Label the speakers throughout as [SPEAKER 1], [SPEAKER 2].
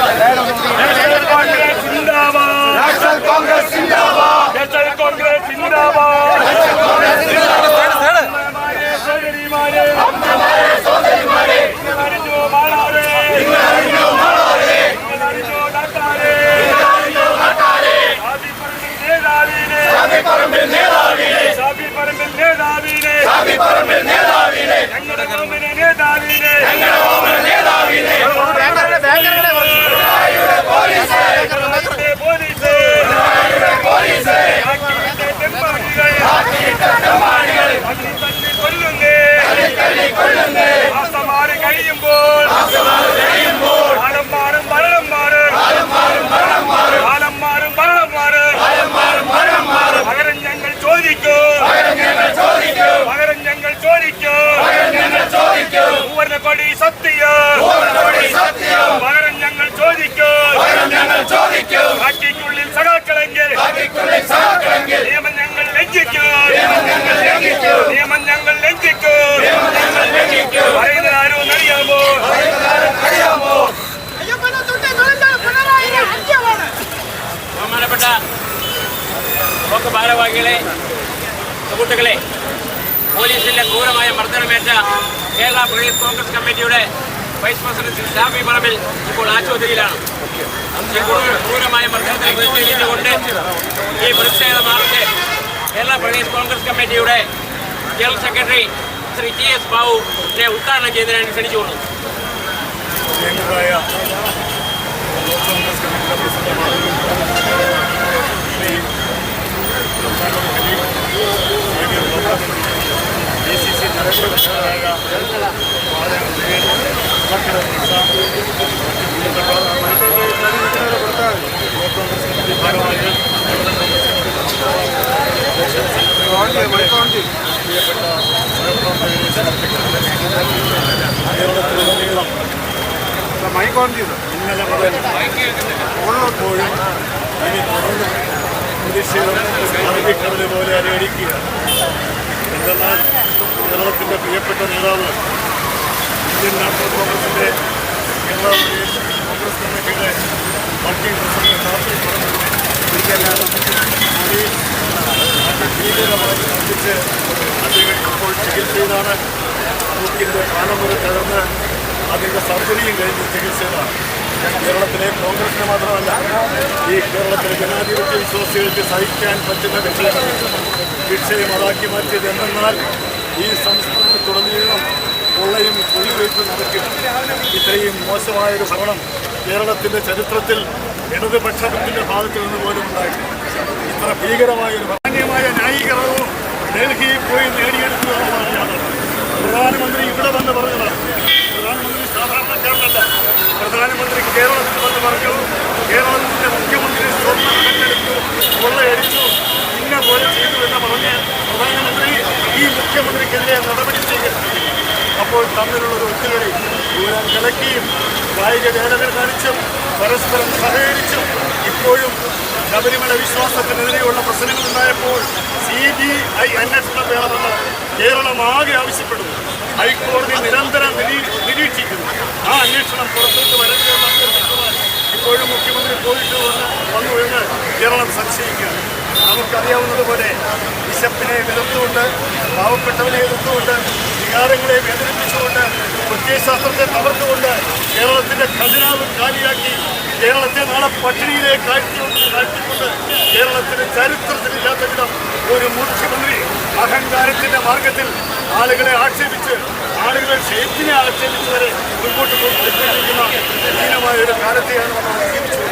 [SPEAKER 1] Congress
[SPEAKER 2] block സുഹൃത്തുക്കളെ പോലീസിന്റെ ക്രൂരമായ മർദ്ദനമേറ്റ കേരള പ്രദേശ് കോൺഗ്രസ് കമ്മിറ്റിയുടെ വൈസ് പ്രസിഡന്റ് ഷാഫി പറമ്പിൽ ഇപ്പോൾ ആശുപത്രിയിലാണ്. ക്രൂരമായ മർദ്ദനത്തിൽ പ്രതിഷേധിച്ചുകൊണ്ട് ഈ പ്രതിഷേധ മാർച്ച് കേരള പ്രദേശ് കോൺഗ്രസ് കമ്മിറ്റിയുടെ general secretary Shri T S ബാബുവിനെ ഉദ്ഘാടനം ചെയ്തതിനാണ് ക്ഷണിച്ചുകൊള്ളുന്നു
[SPEAKER 3] ഓണപ്പോഴും ഇനി തുടർന്ന് പ്രതിഷേധം പോലെ അനുകരിക്കുക എന്തെന്നാൽ കേരളത്തിന്റെ പ്രിയപ്പെട്ട നേതാവ് ഇന്ത്യൻ നാഷണൽ കോൺഗ്രസിന്റെ കേരള കോൺഗ്രസ് കമ്മിറ്റിയുടെ പാർട്ടി പ്രസിഡന്റ് ഷാഫി പറമ്പിൽ ഭീകരമായി ബന്ധിച്ച് അദ്ദേഹം ഇപ്പോൾ ചികിത്സയിലാണ് മൂക്കിന്റെ ചികിത്സയിലാണ് കേരളത്തിലെ കോൺഗ്രസിന് മാത്രമല്ല ഈ കേരളത്തിലെ ജനാധിപത്യ വിശ്വാസികൾക്ക് സഹിക്കാൻ പറ്റുന്ന വിഷയം വിഷയം അതാക്കി മാറ്റിയത് എന്തെന്നാൽ ഈ സംസ്ഥാനത്തുടനീളം കൊള്ളയും കുഴിവയ്പും നടക്കും. ഇത്രയും മോശമായൊരു ഭരണം കേരളത്തിന്റെ ചരിത്രത്തിൽ ഇടതുപക്ഷത്തിന്റെ ഭാഗത്ത് നിന്ന് പോലും ഉണ്ടായിട്ടില്ല. ഇത്ര ഭീകരമായ ഒരു മാന്യമായ ന്യായീകരണവും ഡൽഹിയിൽ പോയി എന്നുള്ളതാണ്. പ്രധാനമന്ത്രി ഇവിടെ വന്ന് പറഞ്ഞതാണ്. പ്രധാനമന്ത്രി സാധാരണക്കാരനല്ല പ്രധാനമന്ത്രി കേരളത്തിൽ വന്ന് പറഞ്ഞു കേരളത്തിന്റെ മുഖ്യമന്ത്രി സ്വർണം കണ്ടെടുത്തു കൊള്ളയടിച്ചു ഇന്ന പോലെ ചെയ്തു എന്ന് പറഞ്ഞ് പ്രധാനമന്ത്രി ഈ മുഖ്യമന്ത്രിക്കെതിരെ നടപടി സ്വീകരിച്ചു. അപ്പോൾ തമ്മിലുള്ളൊരു ഒത്തുകളി. കിളക്കിയും കായിക വേദനകൾ കാണിച്ചും പരസ്പരം സഹകരിച്ചും ഇപ്പോഴും ശബരിമല വിശ്വാസത്തിനെതിരെയുള്ള പ്രശ്നങ്ങൾ ഉണ്ടായപ്പോൾ സി ബി ഐ അന്വേഷണം വേണമെന്ന് കേരളം ആകെ ആവശ്യപ്പെടുന്നു. ഹൈക്കോടതി നിരന്തരം നിരീക്ഷിക്കുന്നു. ആ അന്വേഷണം പുറത്തേക്ക് അഭ്യർത്ഥിക്കുവാൻ ഇപ്പോഴും മുഖ്യമന്ത്രി പോയിട്ട് വന്ന് വന്നു എന്ന് കേരളം സംശയിക്കുകയാണ്. നമുക്കറിയാവുന്നതുപോലെ ബിഷപ്പിനെ എതിർത്തുകൊണ്ട് പാവപ്പെട്ടവനെ എതിർത്തുകൊണ്ട് വികാരങ്ങളെ വേദനിപ്പിച്ചുകൊണ്ട് പ്രത്യയശാസ്ത്രത്തെ തകർത്തുകൊണ്ട് കേരളത്തിന്റെ ഖജനാവ് കാലിയാക്കി കേരളത്തെ നാളെ പട്ടിണിയിലേക്ക് ആഴ്ത്തിക്കൊണ്ട് കേരളത്തിന് ചരിത്രത്തിലില്ലാത്ത വിധം ഒരു മുഖ്യമന്ത്രി അഹങ്കാരത്തിന്റെ മാർഗത്തിൽ ആളുകളെ ആക്ഷേപിച്ച് ആളുകളെ ഷേപ്പിനെ ആക്ഷേപിച്ച് വരെ മുൻപോട്ട് പോയിക്കൊണ്ടിരിക്കുന്ന കഠിനമായ ഒരു കാലത്തെയാണ് നമ്മൾ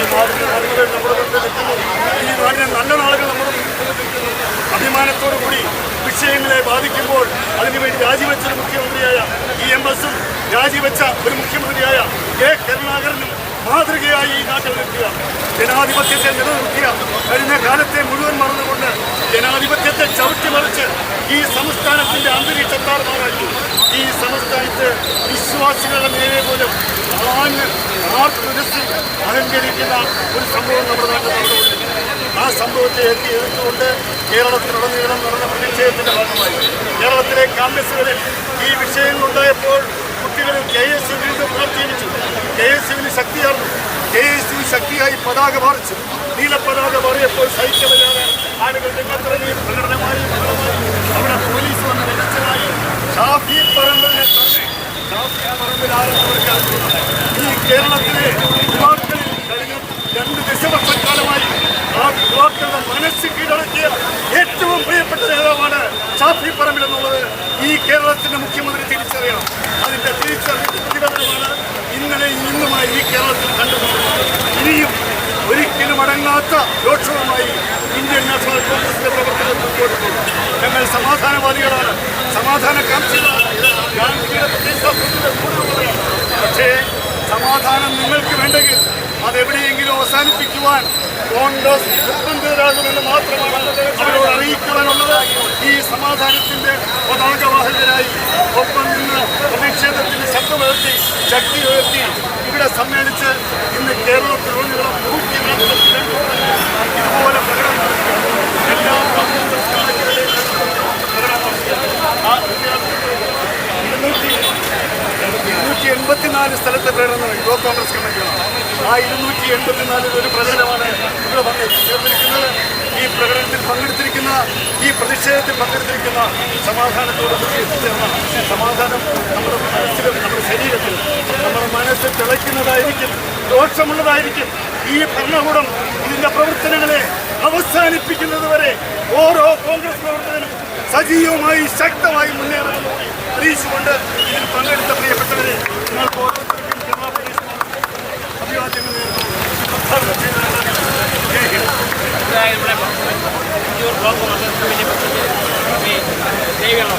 [SPEAKER 3] ഈ നാടിന്റെ നന്മകൾ നമ്മുടെ മുമ്പിലെത്തുന്നു ഈ നാടിന്റെ നല്ല നാളുകൾ നമ്മുടെ മുമ്പിലെത്തുന്നു അഭിമാനത്തോടു കൂടി വിഷയങ്ങളെ ബാധിക്കുമ്പോൾ അതിനുവേണ്ടി രാജിവെച്ച മുഖ്യമന്ത്രിയായ ഇ എം എസും രാജിവെച്ച ഒരു മുഖ്യമന്ത്രിയായ കെ കരുണാകരനും മാതൃകയായി ഈ നാട്ടിൽ നിൽക്കുക. ജനാധിപത്യത്തെ നിലനിർത്തിയ കഴിഞ്ഞ കാലത്തെ മുഴുവൻ മറന്നുകൊണ്ട് ജനാധിപത്യത്തെ ചവിട്ടിമറിച്ച് ഈ സംസ്ഥാനത്തിന്റെ അന്തരീക്ഷത്താർ മാറാക്കി ഈ സംസ്ഥാനത്ത് വിശ്വാസി ആർത്തുരസി അലങ്കരിക്കുന്ന ഒരു സംഭവം നമ്മുടെ നാട്ടിൽ നടന്നുകൊണ്ടിരിക്കുന്നു ആ സംഭവത്തെ എത്തി എതിർത്തുകൊണ്ട് കേരളത്തിലുടനീളം നടന്ന പ്രതിഷേധത്തിന്റെ ഭാഗമായി. കേരളത്തിലെ കാമ്പസുകളിൽ ഈ വിഷയങ്ങളുണ്ടായപ്പോൾ കുട്ടികളിൽ കെ എസ് യുവിന്റെ പുനർജീവിച്ചു കെ എസ് യുവിന് ശക്തിയാർന്നു. കെ എസ് യു ശക്തിയായി പതാക മാറിച്ചു. നീല പതാക മാറിയപ്പോൾ സഹിക്കവയ്യാതെ ആളുകൾ രംഗത്തിറങ്ങി പ്രകടനമായി അവിടെ പോലീസ് വന്ന് രക്ഷനായി ഷാഫി പറമ്പലിനെ തന്നെ ഈ കേരളത്തിലെ യുവാക്കളിൽ കഴിഞ്ഞ രണ്ട് ദശവർഷക്കാലമായി ആ യുവാക്കളുടെ മനസ്സ് കീഴടക്കിയ ഏറ്റവും പ്രിയപ്പെട്ട നേതാവാണ് ഷാഫി ഈ കേരളത്തിന്റെ മുഖ്യമന്ത്രി തിരിച്ചറിയണം. അതിന്റെ തിരിച്ചറിഞ്ഞ പ്രതികരണമാണ് ഇന്നലെ ഇന്നുമായി ഈ കേരളത്തിൽ കണ്ടുപോകുന്നത് ഇനിയും ഒരിക്കലും അടങ്ങാത്ത നാഷണൽ കോൺഗ്രസിന്റെ ഞങ്ങൾ സമാധാനവാദികളാണ്. സമാധാനകാംക്ഷികളാണ് ഗാന്ധിയുടെ പ്രദേശത്തിന്റെ കൂടെയുള്ളവരാണ് പക്ഷേ സമാധാനം നിങ്ങൾക്ക് വേണ്ടെങ്കിൽ അതെവിടെയെങ്കിലും അവസാനിപ്പിക്കുവാൻ കോൺഗ്രസ് നിർബന്ധിതരാകുമെന്ന് മാത്രമാണ് അവരോട് അറിയിക്കുവാനുള്ളത്. ഈ സമാധാനത്തിന്റെ പതാകവാഹകരായി ഒപ്പം നിന്ന് പ്രതിഷേധത്തിന്റെ ശബ്ദമുയർത്തി ശക്തി ഉയർത്തി ഇവിടെ സമ്മേളിച്ച് ഇന്ന് കേരളത്തിലുള്ള നൂറ്റി നാൽപ്പത്തിരണ്ട് ഇതുപോലെ പ്രകടനം നടത്തി. എല്ലാ കോൺഗ്രസ് കമ്മിറ്റികളുടെയും പ്രകടനം നടത്തി. ആ ഇരുന്നൂറ്റി ഇരുന്നൂറ്റി എൺപത്തിനാല് സ്ഥലത്ത് പ്രകടനം യുവ കോൺഗ്രസ് കമ്മിറ്റിയാണ് ആ ഇരുന്നൂറ്റി എൺപത്തിനാലിൽ ഒരു പ്രകടനമാണ് ഇവിടെ ചേർന്നിരിക്കുന്നത്. ഈ പ്രകടനത്തിൽ പങ്കെടുത്തിരിക്കുന്ന ഈ പ്രതിഷേധത്തിൽ പങ്കെടുത്തിരിക്കുന്ന സമാധാനത്തോട് എത്തിച്ചേർന്ന സമാധാനം നമ്മുടെ മനസ്സിലും നമ്മുടെ ശരീരത്തിലും നമ്മുടെ മനസ്സ് തിളയ്ക്കുന്നതായിരിക്കും ദോഷമുള്ളതായിരിക്കും ഈ ഭരണകൂടം ഇതിന്റെ പ്രവർത്തനങ്ങളെ അവസാനിപ്പിക്കുന്നത് വരെ ഓരോ കോൺഗ്രസ് പ്രവർത്തകനും സജീവമായി ശക്തമായി മുന്നേറുമെന്ന് പ്രതീക്ഷിച്ചുകൊണ്ട് ഇതിൽ പങ്കെടുത്ത പ്രിയപ്പെട്ടവരെ നിങ്ങൾക്ക് ഓരോരുത്തർക്കും കേരള പോലീസ് അഭിവാദ്യങ്ങൾ നേരുന്നു പ്രഖ്യാപനം ചെയ്തതാണ്. ജയ് ഹിന്ദ്.
[SPEAKER 2] ഇതായി നമ്മുടെ Thrissur block Congress committee president Shri Deviyamma